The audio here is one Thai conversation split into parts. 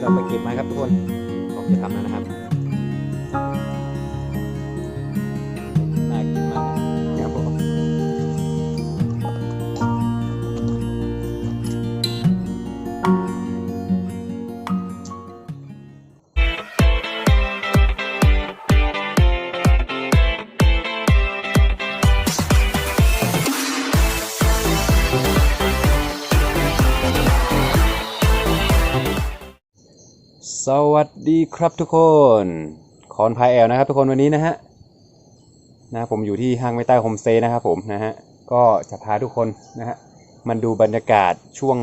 ที่เราไปเก็บมาครับทุกคนผมจะทำแล้วนะครับ สวัสดีครับทุกคน คอนพายแอลนะครับทุกคนวันนี้นะฮะนะผมอยู่ที่ห้างไม่ใต้โฮมสเตย์นะครับผมนะฮะก็จะพาทุกคนนะฮะมันดูบรรยากาศช่วง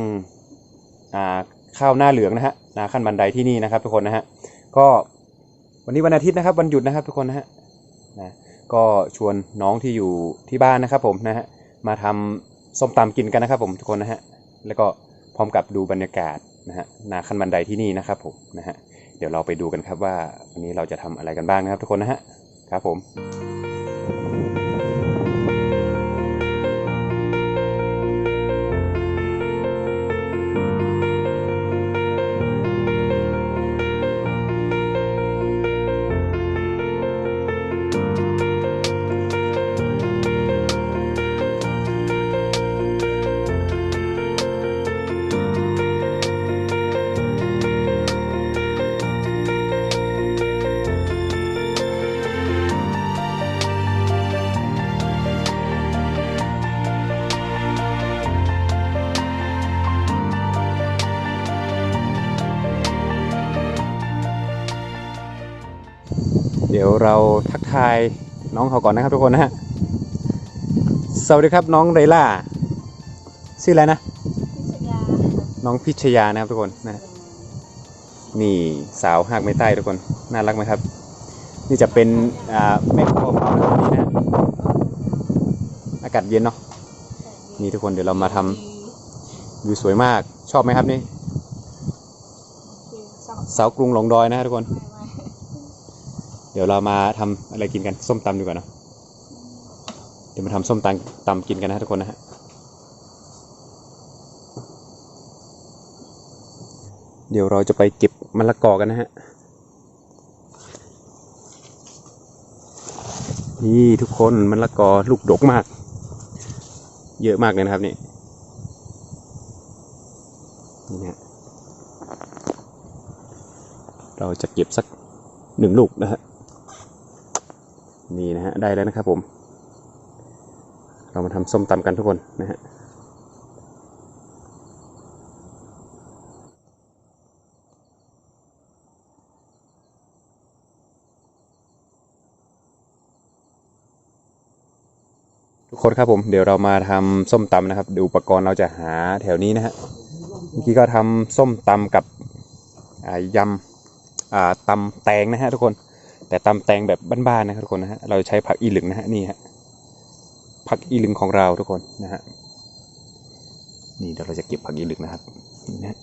อ่าข้าวหน้าเหลืองนะฮะนาขั้นบันไดที่นี่นะครับ ทุกคนนะฮะก็วันนี้วันอาทิตย์นะครับวันหยุดนะครับทุกคนนะฮะนะก็ชวนน้องที่อยู่ที่บ้านนะครับผมนะฮะมาทำส้มตำกินกันนะครับผมทุกคนนะฮะแล้วก็พร้อมกับดูบรรยากาศ นะฮะนาขั้นบันไดที่นี่นะครับผมนะฮะเดี๋ยวเราไปดูกันครับว่าวันนี้เราจะทำอะไรกันบ้างนะครับทุกคนนะฮะครับผม เดี๋ยวเราทักทายน้องเขาก่อนนะครับทุกคนนะฮะสวัสดีครับน้องไรล่าชื่ออะไรนะพิชยาน้องพิชยานะครับทุกคนนะฮะนี่สาวหากไม่ใต้ทุกคนน่ารักไหมครับ นี่จะเป็นอ่าแม่ครัวของเรานะครับนี่นะอากาศเย็นเนาะนี่ทุกคนเดี๋ยวเรามาทำวิวสวยมากชอบไหมครับนี่สองสาวกรุงหลงดอยนะฮะทุกคนไม่ไม่เดี๋ยวเรามาทำอะไรกินกันส้มตำดีกว่าเนะเดี๋ยวมาทำส้มตำตำกินกันนะทุกคนนะฮะเดี๋ยวเราจะไปเก็บมะละกอกันนะฮะนี่ทุกคนมะละกอลูกดกมาก เยอะมากเลยนะครับนี่นี่นะฮะเราจะเก็บสักหนึ่งลูกนะฮะ นี่นะฮะได้แล้วนะครับผม เรามาทำส้มตำกันทุกคนนะฮะทุกคนครับผมเดี๋ยวเรามาทำส้มตำนะครับดูอุปกรณ์เราจะหาแถวนี้นะฮะเมื่อกี้ก็ทำส้มตำกับยำตำแตงนะฮะทุกคน แต่ตำแตงแบบบ้านๆนะครับทุกคนนะฮะ เราใช้ผักอีหลึงนะฮะนี่ฮะ ผักอีหลึงของเราทุกคนนะฮะ นี่เดี๋ยวเราจะเก็บผักอีหลึงนะครับนี่นะ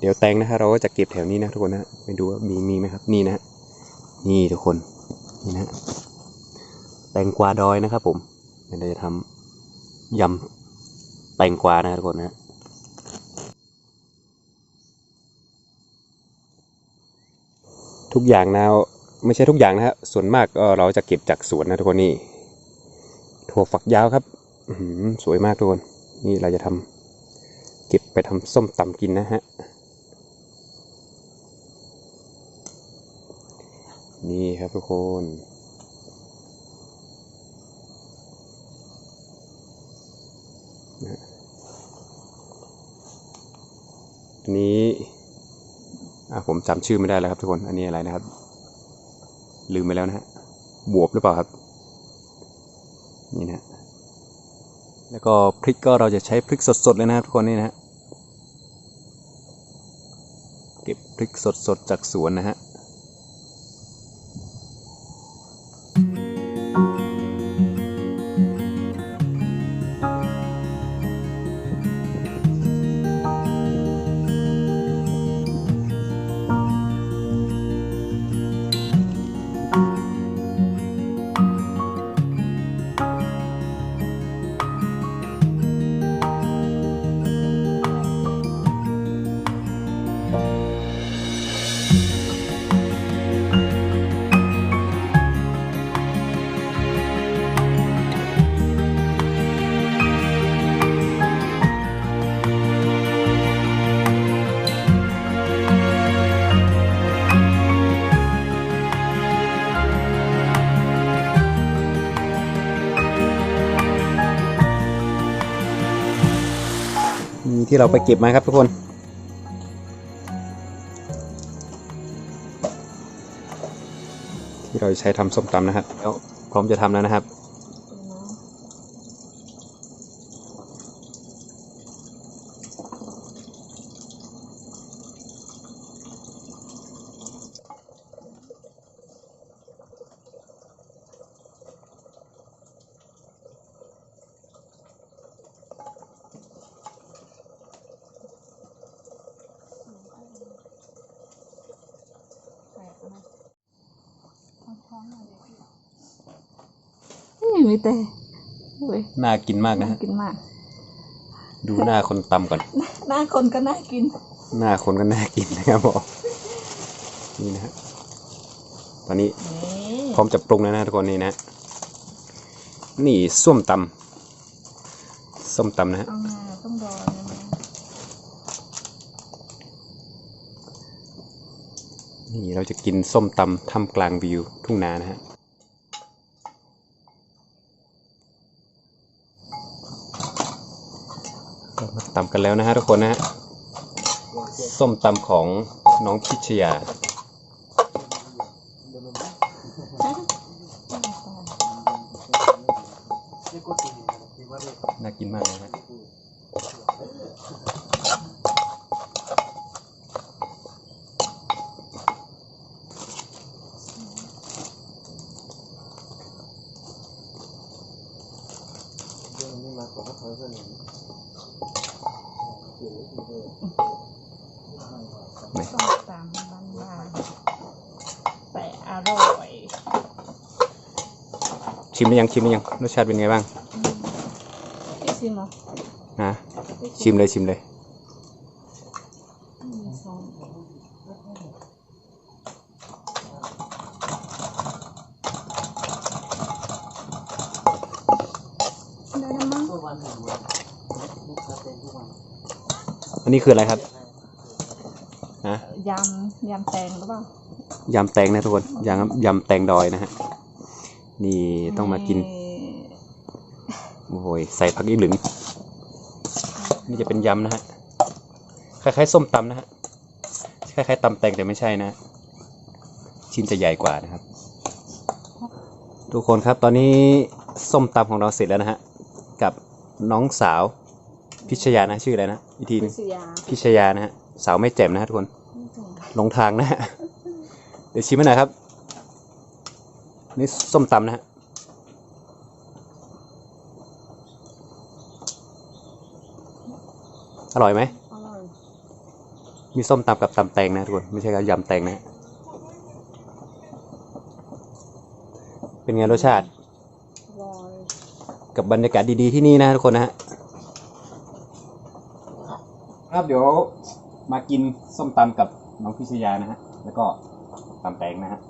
เดี๋ยวแตงนะฮะเราก็จะเก็บแถวนี้นะทุกคนนะไปดูว่ามีมีไหมครับ นี่นะนี่ทุกคนนี่นะแตงกวาดอยนะครับผมเดี๋ยวเราจะทำยำ ตงกวานะทุกคนนะฮะทุกอย่างนะไม่ใช่ทุกอย่างนะฮะส่วนมากเราจะเก็บจากสวนนะทุกคนนี่ถั่วฝักยาวครับสวยมากทุกคน นี่เราจะทำเก็บไปทำส้มตำกินนะฮะนี่ครับทุกคน อันนี้อะผมจำชื่อไม่ได้แล้วครับทุกคน อันนี้อะไรนะครับ ลืมไปแล้วนะฮะ บวบหรือเปล่าครับ นี่นะฮะแล้วก็พริกก็เราจะใช้พริกสดๆเลยนะครับทุกคนนี่นะฮะ เก็บพริกสดๆจากสวนนะฮะ ที่เราไปเก็บมาครับทุกคนที่เราใช้ทำส้มตำนะครับแล้วพร้อมจะทำแล้วนะครับ มีแต่โอ้ยน่ากินมากนะน่าฮะกินมาก ดูหน้าคนตำก่อน หน้าคนก็น่ากิน หน้าคนก็น่ากินนะครับผมนี่นะฮะตอนนี้นี่พร้อมจะปรุงแล้วนะทุกคนนี่นะ นี่ส้มตำส้มตำนะฮะเอางาต้องรอนะนะนี่เราจะกินส้มตำท่ามกลางวิวทุ่งนานะฮะก็มา ตำกันแล้วนะฮะทุกคนนะฮะส้มตำของน้องพิชยาน่ากินมากเลยนะไหนต้อง ตามบ้านบ้านๆแต่อร่อยชิมหรือยังชิมหรือยังรสชาติเป็นไงบ้างพี่ชิมเหรอนะชิมเลยชิมเลยมีซองได้แล้วมั้งอันนี้คืออะไรครับ นะยำยำแตงหรือเปล่ายำแตงนะทุกคนยำยำแตงดอยนะฮะนี่ต้องมากินโอ้โหยใส่ผักอีหลึงนี่จะเป็นยำนะฮะคล้ายๆส้มตำนะฮะคล้ายๆตำแตงแต่ไม่ใช่นะ ชิ้นจะใหญ่กว่านะครับ ทุกคนครับตอนนี้ส้มตำของเราเสร็จแล้วนะฮะกับน้องสาวพิชยานะชื่ออะไรนะอีกทีหนึพิงชยาพิชยานะฮะ สาวไม่แจ่มนะฮะทุกคนหลงทางนะฮะเดี๋ยวชิมให้หน่อยครับ นี่ส้มตำนะฮะอร่อยไหมอร่อยมีส้มตำกับตำแตงนะทุกคน ไม่ใช่กับยำแตงนะฮะเป็นไงรสชาติอร่อยกับบรรยากาศดีๆที่นี่นะทุกคนนะฮะครับเดี๋ยว มากินส้มตำกับน้องพิชยานะฮะ แล้วก็ตำแตงนะฮะ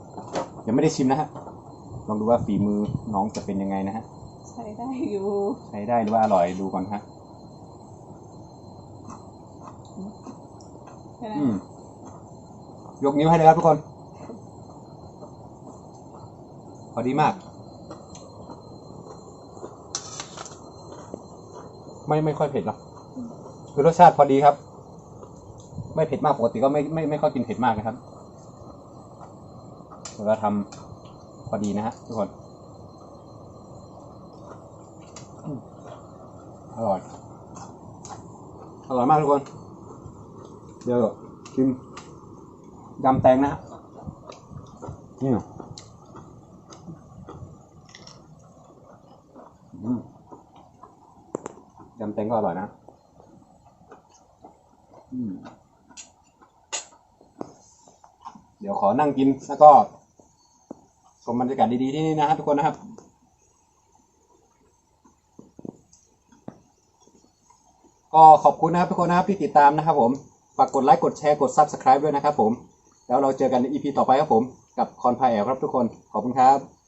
ยังไม่ได้ชิมนะฮะ ลองดูว่าฝีมือน้องจะเป็นยังไงนะฮะ ใช้ได้อยู่ ใช้ได้หรือว่าอร่อยดูก่อนฮะ ใช่ไหมอืม ยกนิ้วให้เลยครับทุกคน พอดีมาก ไม่ไม่ค่อยเผ็ดหรอก คือรสชาติพอดีครับ ไม่เผ็ดมากปกติก็ไม่ไม่ไม่ค่อยกินเผ็ดมากนะครับเดี๋ยวเราทำพอดีนะฮะทุกคนอร่อย อร่อยมากทุกคน เดี๋ยวชิมยำแตงนะฮะนี่ยำแตงก็อร่อยนะ อืม เดี๋ยวขอนั่งกินแล้วก็ชมบรรยากาศดีๆที่นี่นะครับทุกคนนะครับก็ขอบคุณนะครับทุกคนนะครับที่ติดตามนะครับผม ฝากกดไลค์กดแชร์กด Subscribe ด้วยนะครับผม แล้วเราเจอกันใน EP ต่อไปครับผม กับคอนพายแอลครับทุกคน ขอบคุณครับ